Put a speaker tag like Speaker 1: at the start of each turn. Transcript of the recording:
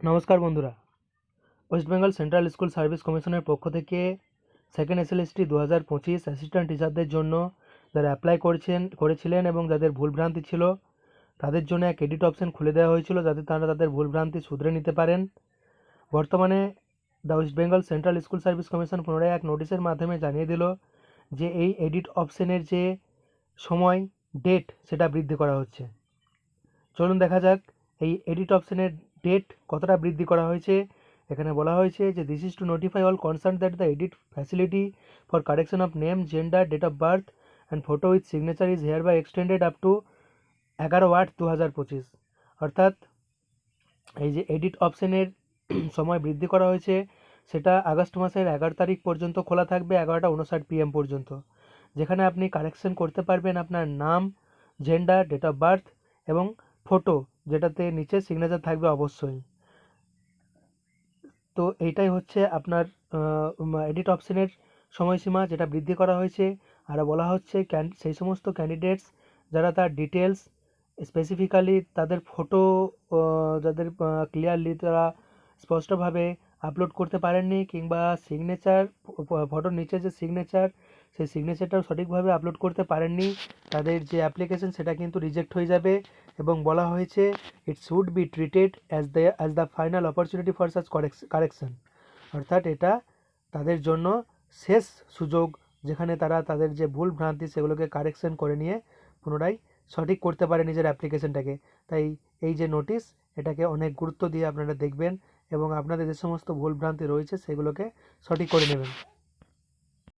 Speaker 1: নমস্কার বন্ধুরা। West Bengal Central School Service কমিশনের পক্ষ থেকে সেকেন্ড এসএলএসটি দু হাজার পঁচিশ অ্যাসিস্ট্যান্ট টিচারদের জন্য যারা অ্যাপ্লাই করেছেন, করেছিলেন এবং যাদের ভুলভ্রান্তি ছিল, তাদের জন্য এক এডিট অপশন খুলে দেওয়া হয়েছিল যাতে তারা তাদের ভুলভ্রান্তি শুধরে নিতে পারেন। বর্তমানে the West Bengal Central School Service Commission পুনরায় এক নোটিশের মাধ্যমে জানিয়ে দিল যে এই এডিট অপশনের যে সময় ডেট সেটা বৃদ্ধি করা হচ্ছে। চলুন দেখা যাক এই এডিট অপশনের ডেট কতটা বৃদ্ধি করা হয়েছে? এখানে বলা হয়েছে যে this is to notify all concern that the edit facility for correction of name gender date of birth and photo with signature is hereby extended up to এগারো আট দু হাজার পঁচিশ। অর্থাৎ, এই যে এডিট অপশনের সময় বৃদ্ধি করা হয়েছে, সেটা আগস্ট মাসের এগারো তারিখ পর্যন্ত খোলা থাকবে, এগারোটা উনষাট পিএম পর্যন্ত। যেখানে আপনি কারেকশন করতে পারবেন আপনার নাম জেন্ডার ডেট অফ বার্থ এবং ফটো যেটাতে নিচে সিগনেচার থাকবে অবশ্যই। তো এইটাই হচ্ছে আপনার এডিট অপশনের সময়সীমা যেটা বৃদ্ধি করা হয়েছে। আর বলা হচ্ছে সেই সমস্ত ক্যান্ডিডেটস যারা তার ডিটেলস স্পেসিফিক্যালি তাদের ফটো যাদের ক্লিয়ারলি তারা স্পষ্টভাবে আপলোড করতে পারেননি কিংবা সিগনেচার ফটোর নিচে যে সিগনেচার সেই সিগনেচারটাও সঠিকভাবে আপলোড করতে পারেননি। তাদের যে অ্যাপ্লিকেশন সেটা কিন্তু রিজেক্ট হয়ে যাবে এবং বলা হয়েছে it should be treated as the as the final opportunity for such correction অর্থাৎ এটা তাদের জন্য শেষ সুযোগ, যেখানে তারা তাদের যে ভুল ভ্রান্তি, সেগুলোকে কারেকশন করে নিয়ে পুনরায় সঠিক করতে পারে নিজের অ্যাপ্লিকেশনটাকে তাই এই যে নোটিশ এটাকে অনেক গুরুত্ব দিয়ে আপনারা দেখবেন এবং আপনাদের যে সমস্ত ভুল ভ্রান্তি রয়েছে, সেগুলোকে সঠিক করে নেবেন।